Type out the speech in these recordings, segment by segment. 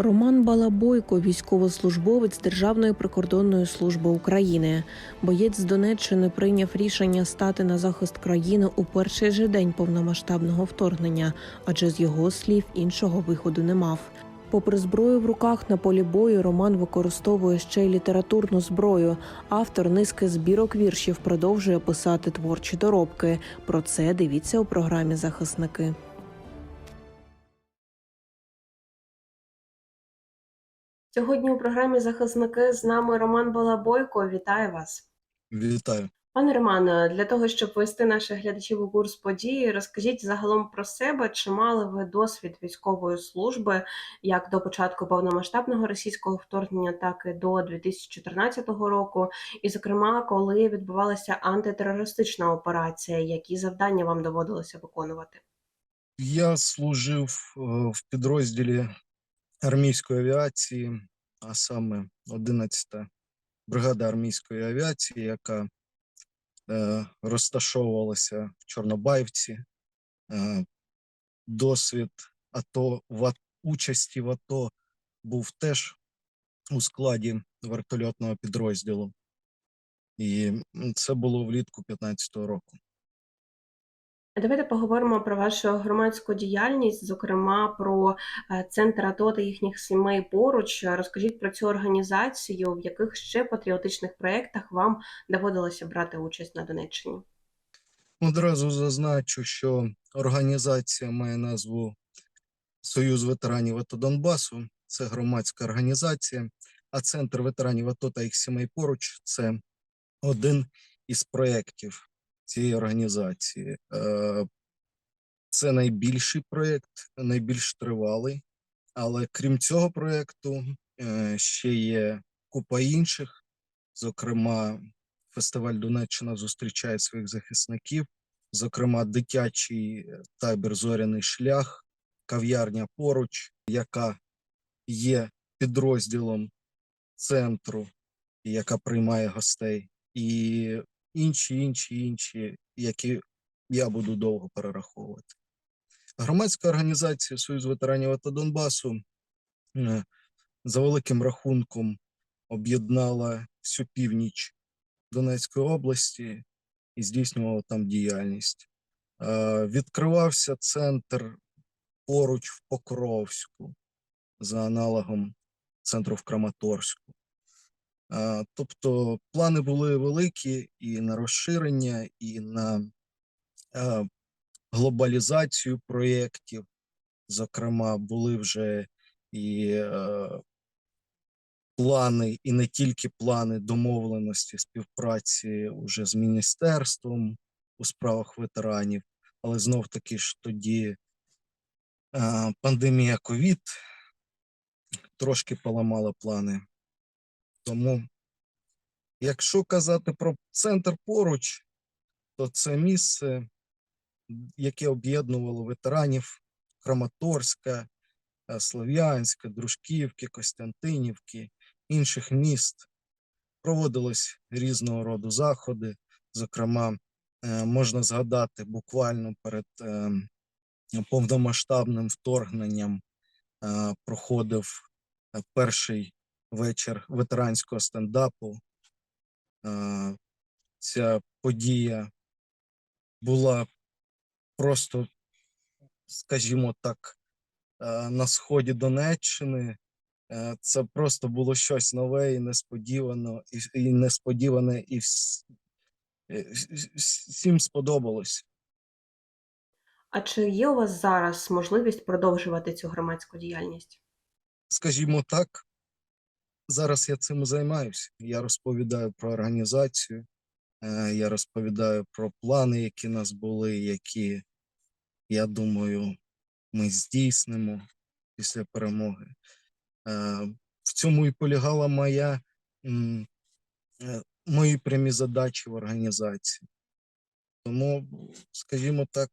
Роман Балабойко, військовослужбовець Державної прикордонної служби України. Боєць з Донеччини прийняв рішення стати на захист країни у перший же день повномасштабного вторгнення, адже з його слів іншого виходу не мав. Попри зброю в руках на полі бою, Роман використовує ще й літературну зброю. Автор низки збірок віршів продовжує писати творчі доробки. Про це дивіться у програмі Захисники. Сьогодні у програмі Захисники з нами Роман Балабойко. Вітаю вас. Вітаю. Пане Романе, для того, щоб вести наших глядачів у курс події, розкажіть загалом про себе, чи мали ви досвід військової служби як до початку повномасштабного російського вторгнення, так і до 2014 року, і, зокрема, коли відбувалася антитерористична операція, які завдання вам доводилося виконувати? Я служив е, в підрозділі армійської авіації, а саме 11-та бригада армійської авіації, яка е, розташовувалася в Чорнобаївці. Е, досвід АТО в участі в АТО був теж у складі вертольотного підрозділу. І це було влітку 15-го року. Давайте поговоримо про вашу громадську діяльність, зокрема про е, центр АТО та їхніх сімей поруч. Розкажіть про цю організацію, в яких ще патріотичних проєктах вам доводилося брати участь на Донеччині. Одразу зазначу, що організація має назву Союз ветеранів АТО Донбасу. Це громадська організація, а Центр ветеранів АТО та їх сімей поруч це один із проєктів цієї організації. Е, Це найбільший проєкт, найбільш тривалий. Але крім цього проєкту, е, ще є купа інших, зокрема, фестиваль Донеччина зустрічає своїх захисників, зокрема, дитячий е, табір Зоряний шлях, кав'ярня поруч, яка є підрозділом центру, яка приймає гостей, і інші, інші, інші, які я буду довго перераховувати. Громадська організація Союз ветеранів АТО Донбасу е, за великим рахунком об'єднала всю північ Донецької області і здійснювала там діяльність. Е, Відкривався центр поруч в Покровську за аналогом центру в Краматорську. Тобто плани були великі і на розширення, і на глобалізацію проєктів. Зокрема, були вже і е, плани, і не тільки плани домовленості співпраці уже з міністерством у справах ветеранів, але знов таки ж тоді пандемія ковід трошки поламала плани. Тому, якщо казати про центр поруч, то це місце, яке об'єднувало ветеранів Краматорська, е, Слов'янська, Дружківки, Костянтинівки, інших міст. Проводились різного роду заходи. Зокрема, е, можна згадати буквально перед е, повномасштабним вторгненням проходив перший вечір ветеранського стендапу. Ця подія була просто, скажімо так, на сході Донеччини. Е, Це просто було щось нове і несподівано, і, і несподіване, і е, вс- вс- всім сподобалось. А чи є у вас зараз можливість продовжувати цю громадську діяльність? Скажімо так, зараз я цим займаюся. Я розповідаю про організацію, е, я розповідаю про плани, які в нас були, які, я думаю, ми здійснимо після перемоги. Е, В цьому і полягала моя, е, мої прямі задачі в організації. Тому, скажімо так,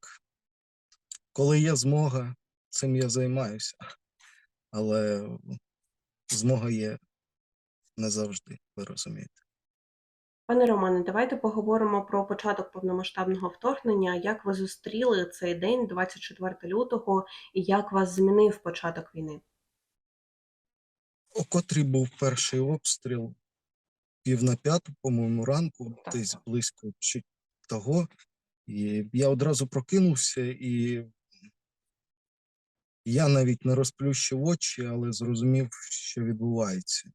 коли є змога, цим я займаюся. Але змога є не завжди, ви розумієте. Пане Романе, давайте поговоримо про початок повномасштабного вторгнення. Як ви зустріли цей день, 24 лютого, і як вас змінив початок війни? О котрій був перший обстріл, пів на п'яту, по-моєму, ранку, Так, десь близько того. І я одразу прокинувся, і я навіть не розплющив очі, але зрозумів, що відбувається.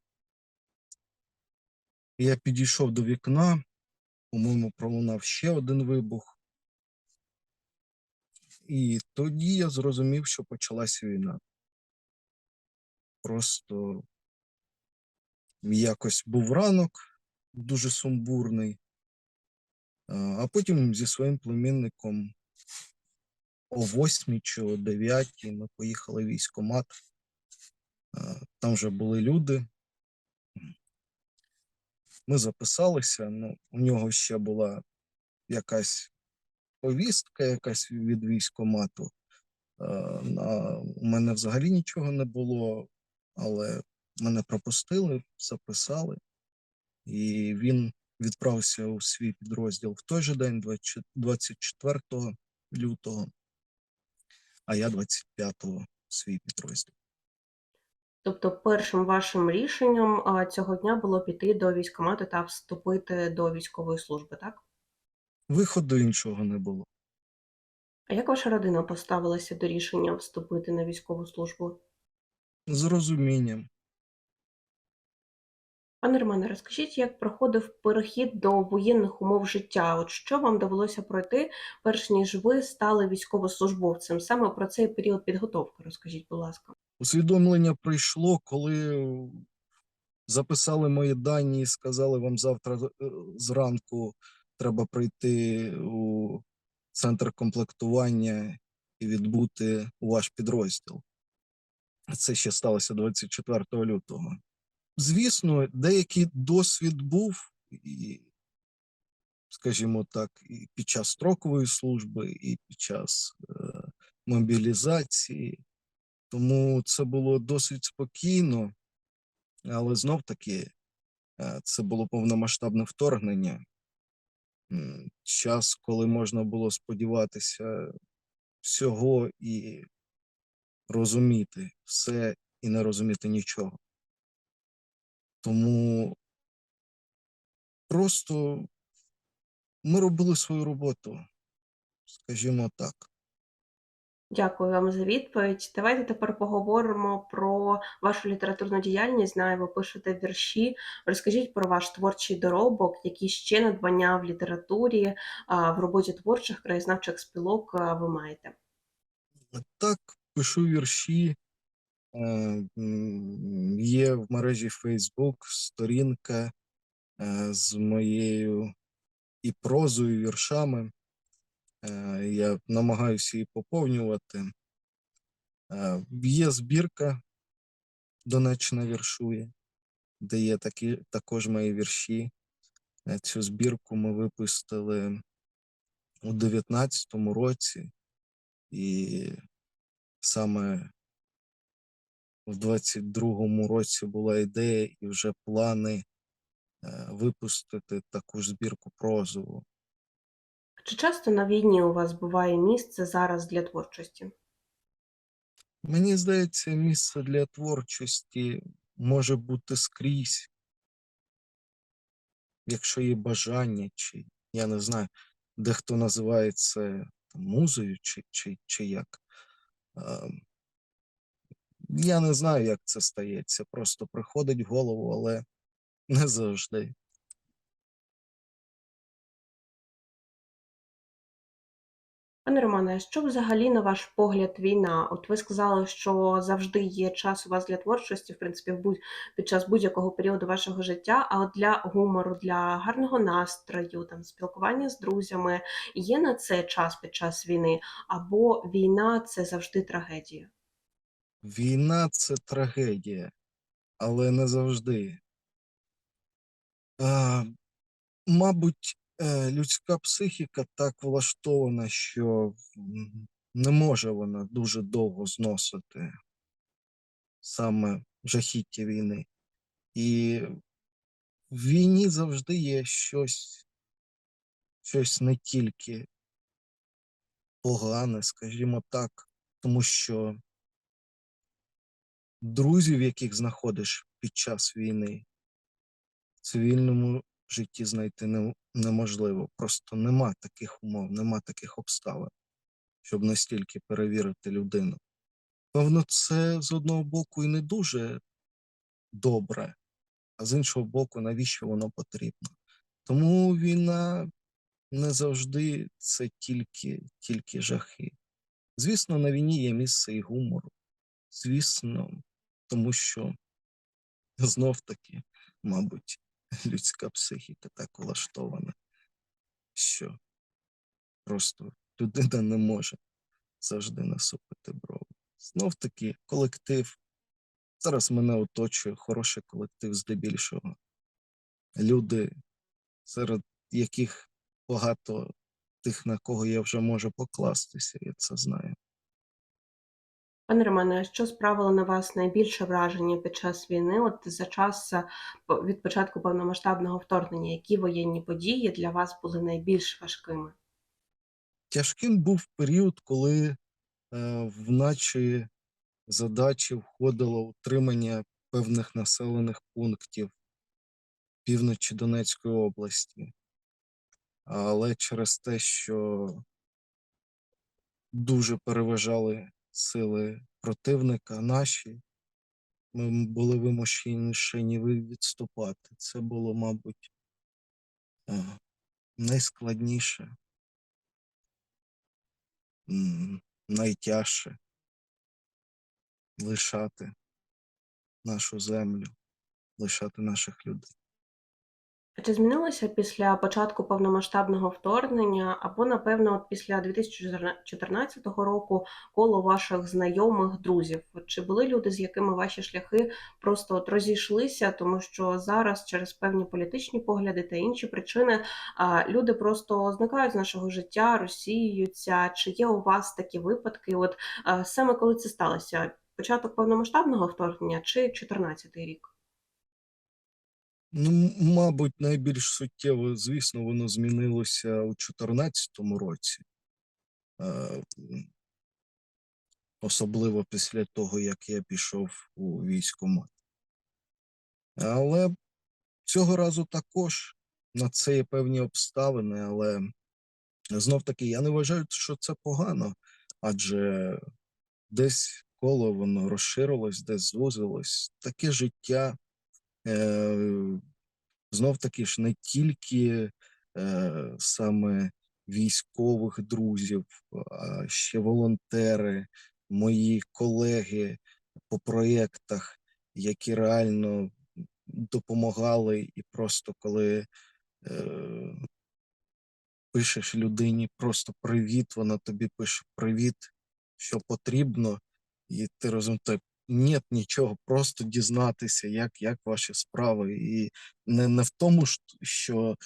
Я підійшов до вікна, по-моєму, пролунав ще один вибух. І тоді я зрозумів, що почалася війна. Просто якось був ранок дуже сумбурний, а потім зі своїм племінником о восьмій чи о дев'ятій ми поїхали в військкомат. Там вже були люди. Ми записалися. Ну, у нього ще була якась повістка, якась від військкомату. Е, а У мене взагалі нічого не було, але мене пропустили, записали, і він відправився у свій підрозділ в той же день, 24 лютого, а я 25-го в свій підрозділ. Тобто, першим вашим рішенням цього дня було піти до військкомату та вступити до військової служби, так? Виходу іншого не було. А як ваша родина поставилася до рішення вступити на військову службу? З розумінням. Пане Романе, розкажіть, як проходив перехід до воєнних умов життя? От що вам довелося пройти, перш ніж ви стали військовослужбовцем? Саме про цей період підготовки розкажіть, будь ласка. Усвідомлення прийшло, коли записали мої дані і сказали, вам завтра е, зранку треба прийти у центр комплектування і відбути ваш підрозділ. Це ще сталося 24 лютого. Звісно, деякий досвід був, скажімо так, і під час строкової служби, і під час е, мобілізації. Тому це було досить спокійно, але знов таки е, це було повномасштабне вторгнення. Час, коли можна було сподіватися всього і розуміти все і не розуміти нічого. Тому просто ми робили свою роботу, скажімо так. Дякую вам за відповідь. Давайте тепер поговоримо про вашу літературну діяльність. Знаю, ви пишете вірші. Розкажіть про ваш творчий доробок, які ще надбання в літературі, в роботі творчих краєзнавчих спілок ви маєте. Так, пишу вірші. Е, Є в мережі Facebook сторінка е, з моєю і прозою, і віршами. Е, Я намагаюся її поповнювати. Е, Є збірка Донеччина віршує, де є такі, також мої вірші. Е, Цю збірку ми випустили у 19-му році, і саме в 22-му році була ідея і вже плани випустити таку ж збірку прозову. Чи часто на війні у вас буває місце зараз для творчості? Мені здається, місце для творчості може бути скрізь, якщо є бажання, чи я не знаю, дехто називає це музою, чи, чи, чи як. Я не знаю, як це стається. Просто приходить в голову, але не завжди. Пане Романе, що взагалі, на ваш погляд, війна? От ви сказали, що завжди є час у вас для творчості, в принципі, будь під час будь-якого періоду вашого життя. А от для гумору, для гарного настрою, там спілкування з друзями є на це час під час війни, або війна це завжди трагедія? Війна це трагедія, але не завжди. А, мабуть, людська психіка так влаштована, що не може вона дуже довго зносити саме жахіття війни. І в війні завжди є щось, щось не тільки погане, скажімо так, тому що друзів, яких знаходиш під час війни в цивільному житті знайти неможливо. Просто нема таких умов, нема таких обставин, щоб настільки перевірити людину. Певно, це з одного боку і не дуже добре, а з іншого боку, навіщо воно потрібно? Тому війна не завжди це тільки, тільки жахи. Звісно, на війні є місце і гумору. Звісно, тому що знов таки, мабуть, людська психіка так влаштована, що просто людина не може завжди насупити брови. Знов таки, колектив. Зараз мене оточує хороший колектив здебільшого. Люди, серед яких багато тих, на кого я вже можу покластися, я це знаю. Пане Романе, що справило на вас найбільше враження під час війни? От за час е, від початку повномасштабного вторгнення, які воєнні події для вас були найбільш важкими? Тяжким був період, коли е, в наші задачі входило утримання певних населених пунктів півночі Донецької області. Але через те, що дуже переважали сили противника наші, ми були вимушені ви- відступати. Це було, мабуть, е, найскладніше, найтяжче лишати нашу землю, лишати наших людей. Чи змінилося після початку повномасштабного вторгнення, або, напевно, от після 2014 року коло ваших знайомих, друзів? Чи були люди, з якими ваші шляхи просто от розійшлися, тому що зараз через певні політичні погляди та інші причини люди просто зникають з нашого життя, розсіюються? Чи є у вас такі випадки? От саме коли це сталося? Початок повномасштабного вторгнення чи 2014 рік? Ну, мабуть, найбільш суттєво, звісно, воно змінилося у 2014 році. Е, Особливо після того, як я пішов у військкомат. Але цього разу також на це є певні обставини, але знов таки я не вважаю, що це погано, адже десь коло воно розширилось, десь звузилось. Таке життя знов таки ж не тільки е, саме військових друзів, а ще волонтери, мої колеги по проєктах, які реально допомагали, і просто коли е, пишеш людині просто привіт, вона тобі пише привіт, що потрібно, і ти розумієш, ні, нічого, просто дізнатися, як, як ваші справи. І не, не в тому, що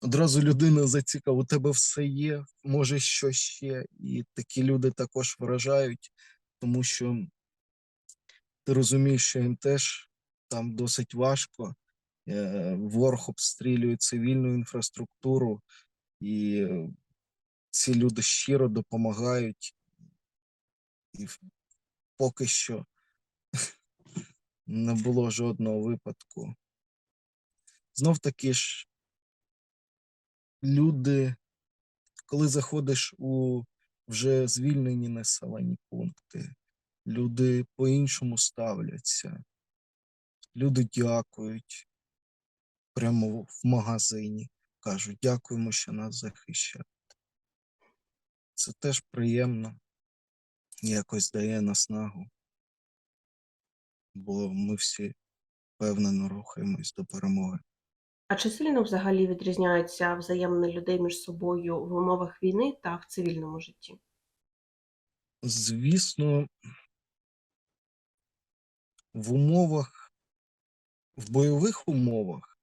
одразу людина зацікавила, у тебе все є, може, що ще. І такі люди також вражають, тому що ти розумієш, що їм теж там досить важко. Е, Ворог обстрілює цивільну інфраструктуру, і е, ці люди щиро допомагають. І поки що не було жодного випадку. Знов таки ж люди, коли заходиш у вже звільнені населені пункти, люди по-іншому ставляться, люди дякують прямо в магазині, кажуть, дякуємо, що нас захищають. Це теж приємно, якось дає наснагу, бо ми всі впевнено рухаємось до перемоги. А чи сильно взагалі відрізняються взаємини людей між собою в умовах війни та в цивільному житті? Звісно, в умовах, в бойових умовах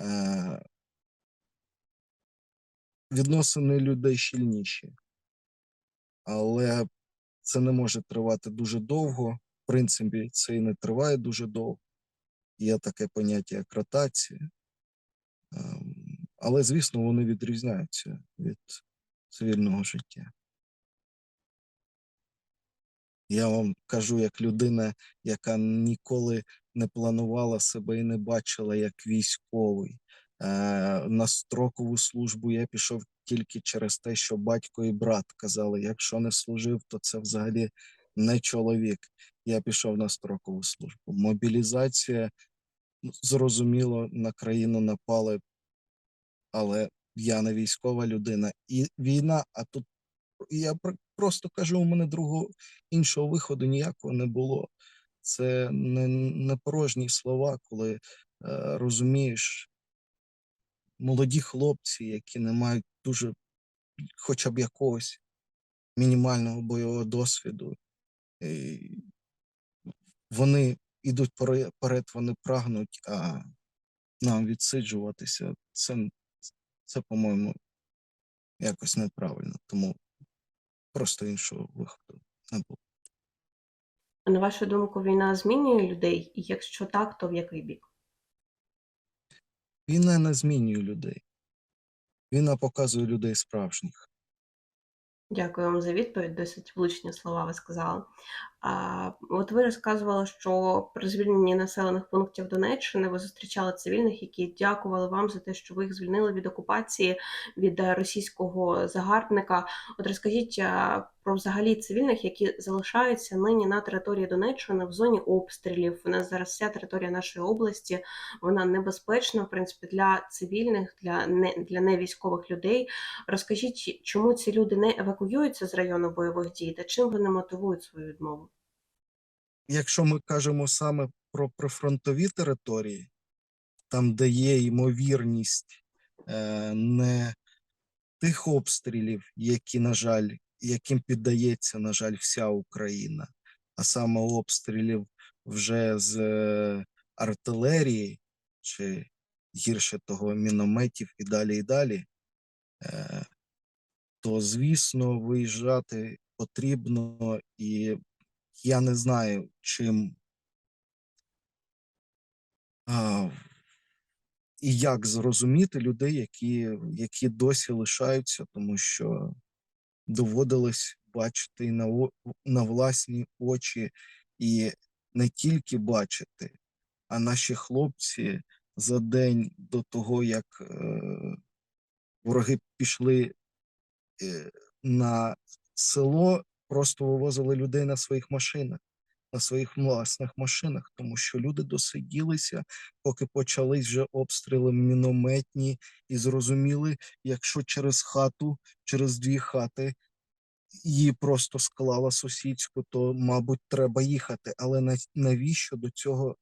е, відносини людей щільніші, але це не може тривати дуже довго. Принципі, це і не триває дуже довго. Є таке поняття, як ротація. Ем, Але, звісно, вони відрізняються від цивільного життя. Я вам кажу, як людина, яка ніколи не планувала себе і не бачила як військовий. Е, на строкову службу я пішов тільки через те, що батько і брат казали, якщо не служив, то це взагалі не чоловік. Я пішов на строкову службу. Мобілізація, ну, зрозуміло, на країну напали, але я не військова людина. І війна, а тут я просто кажу, у мене другого іншого виходу ніякого не було. Це не, не порожні слова, коли е, розумієш молоді хлопці, які не мають дуже хоча б якогось мінімального бойового досвіду. Вони йдуть пере- вперед, вони прагнуть, а нам відсиджуватися. Це, це по-моєму, якось неправильно. Тому просто іншого виходу не було. А на вашу думку, війна змінює людей? І якщо так, то в який бік? Війна не змінює людей. Війна показує людей справжніх. Дякую вам за відповідь. Досить влучні слова ви сказали. А, от ви розказували, що при звільненні населених пунктів Донеччини ви зустрічали цивільних, які дякували вам за те, що ви їх звільнили від окупації від е, російського загарбника. От розкажіть про взагалі цивільних, які залишаються нині на території Донеччини в зоні обстрілів. У нас зараз вся територія нашої області вона небезпечна, в принципі, для цивільних, для не для невійськових людей. Розкажіть, чому ці люди не евакуюються з району бойових дій та чим вони мотивують свою відмову? Якщо ми кажемо саме про прифронтові території, там, де є ймовірність е, не тих обстрілів, які, на жаль, яким піддається, на жаль, вся Україна, а саме обстрілів вже з е, артилерії, чи гірше того, мінометів і далі, і далі, е, то, звісно, виїжджати потрібно, і я не знаю, чим а, і як зрозуміти людей, які, які досі лишаються, тому що доводилось бачити на, на власні очі, і не тільки бачити, а наші хлопці за день до того, як е, вороги пішли е, на село, просто вивозили людей на своїх машинах, на своїх власних машинах, тому що люди досиділися, поки почались вже обстріли мінометні, і зрозуміли, якщо через хату, через дві хати її просто склала сусідську, то, мабуть, треба їхати. Але навіщо до цього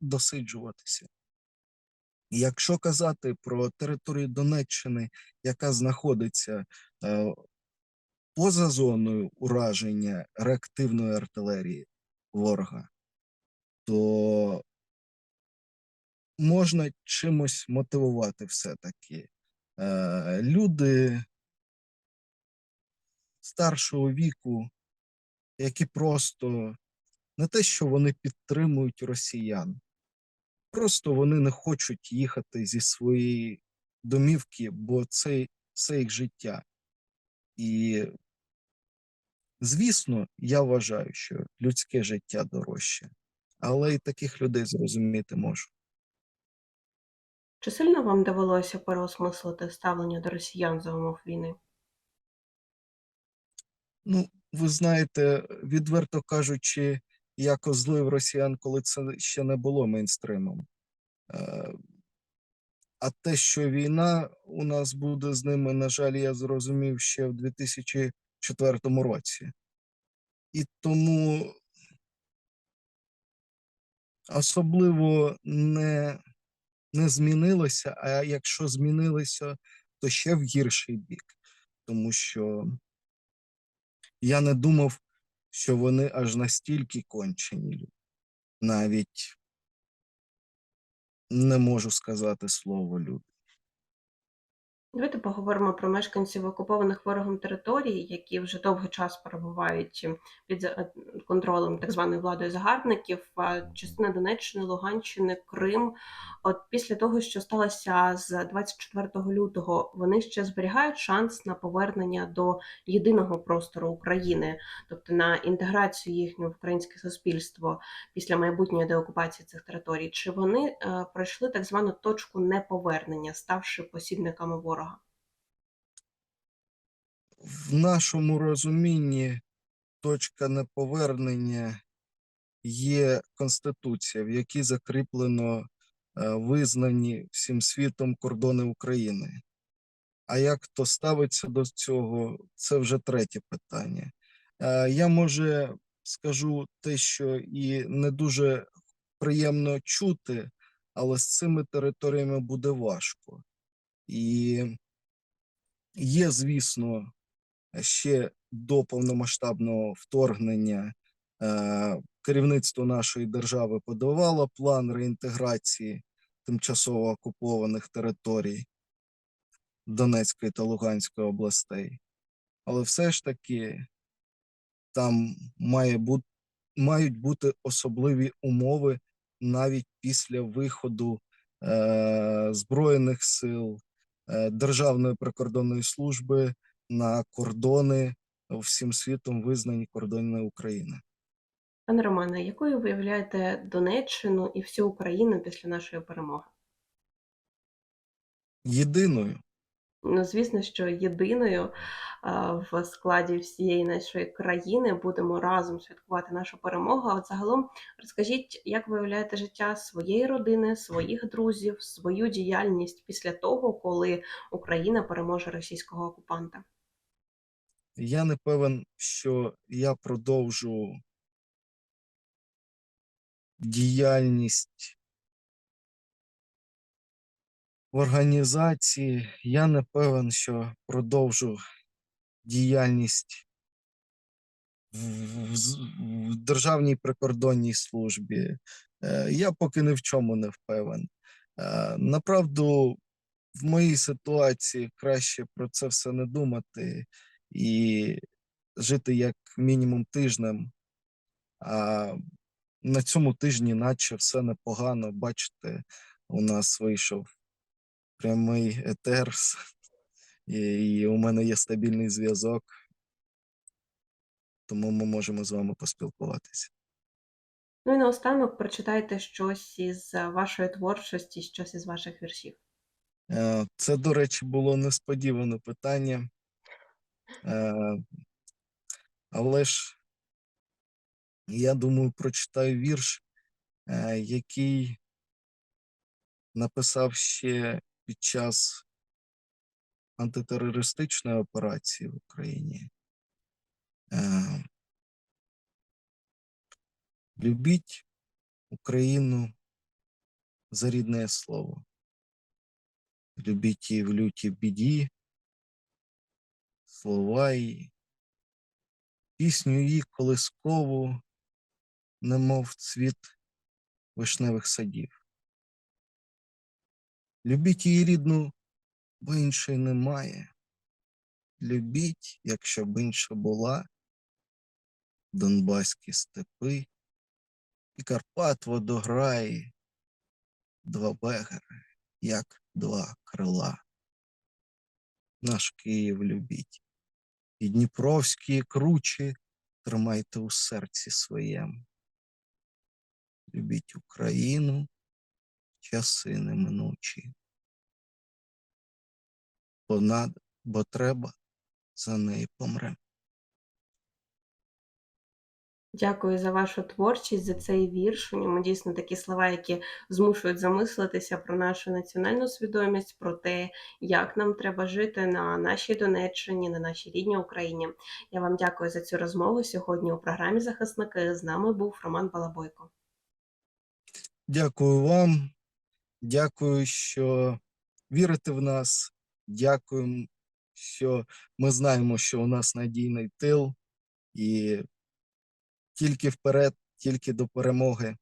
досиджуватися? Якщо казати про територію Донеччини, яка знаходиться е, поза зоною ураження реактивної артилерії ворога, то можна чимось мотивувати все-таки. Е, люди старшого віку, які просто не те, що вони підтримують росіян, просто вони не хочуть їхати зі своєї домівки, бо це, це їх життя. І, звісно, я вважаю, що людське життя дорожче, але і таких людей зрозуміти можу. Чи сильно вам довелося переосмислити ставлення до росіян за умов війни? Ну, ви знаєте, відверто кажучи, я козлив росіян, коли це ще не було мейнстримом. Е, А те, що війна у нас буде з ними, на жаль, я зрозумів ще в 2004 році. І тому особливо не, не змінилося, а якщо змінилося, то ще в гірший бік. Тому що я не думав, що вони аж настільки кончені. Навіть не можу сказати слово люди. Давайте поговоримо про мешканців окупованих ворогом територій, які вже довгий час перебувають під контролем так званої владою загарбників, е, частина Донеччини, Луганщини, Крим. От після того, що сталося з 24 лютого, вони ще зберігають шанс на повернення до єдиного простору України, тобто на інтеграцію їхнього в українське суспільство після майбутньої деокупації цих територій. Чи вони е, пройшли так звану точку неповернення, ставши посібниками ворога? В нашому розумінні точка неповернення є Конституція, в якій закріплено е, визнані всім світом кордони України. А як хто ставиться до цього, це вже третє питання. Е, Я може скажу те, що і не дуже приємно чути, але з цими територіями буде важко. І є, звісно, ще до повномасштабного вторгнення е, керівництво нашої держави подавало план реінтеграції тимчасово окупованих територій Донецької та Луганської областей. Але все ж таки там має бути, мають бути особливі умови навіть після виходу е, Збройних сил, е, Державної прикордонної служби на кордони всім світом визнані кордони України. Пане Романе, якою ви уявляєте Донеччину і всю Україну після нашої перемоги? Єдиною Ну, звісно, що єдиною в складі всієї нашої країни будемо разом святкувати нашу перемогу. А от загалом розкажіть, як ви уявляєте життя своєї родини, своїх друзів, свою діяльність після того, коли Україна переможе російського окупанта? Я не певен, що я продовжу діяльність в організації. Я не певен, що продовжу діяльність в, в, в Державній прикордонній службі. Е, Я поки ні в чому не впевнен. Е, Направду, в моїй ситуації краще про це все не думати і жити як мінімум тижнем. А на цьому тижні, наче все непогано. Бачите, у нас вийшов прямий етер, і, і у мене є стабільний зв'язок, тому ми можемо з вами поспілкуватися. Ну і наостанок прочитайте щось із вашої творчості, щось із ваших віршів. Е, Це, до речі, було несподіване питання. Е, Але ж я думаю, прочитаю вірш, е, який написав ще під час антитерористичної операції в Україні. Е, Любіть Україну за рідне слово. Любіть її в лютій біді, слова її, пісню її колискову, немов цвіт вишневих садів. Любіть її рідну, бо іншої немає. Любіть, якщо б інша була, Донбаські степи і Карпат водограї, два бегери, як два крила. Наш Київ любіть, і Дніпровські кручі тримайте у серці своєму. Любіть Україну, часи неминучі. Бо, над, бо треба за неї помрем. Дякую за вашу творчість, за цей вірш. У ньому дійсно такі слова, які змушують замислитися про нашу національну свідомість, про те, як нам треба жити на нашій Донеччині, на нашій рідній Україні. Я вам дякую за цю розмову сьогодні у програмі Захисники. З нами був Роман Балабойко. Дякую вам. Дякую, що вірите в нас. Дякую, що ми знаємо, що у нас надійний тил, і тільки вперед, тільки до перемоги.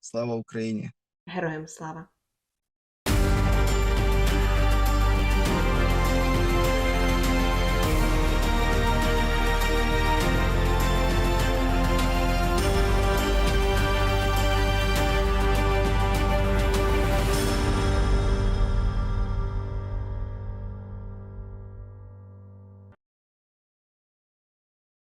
Слава Україні! Героям слава!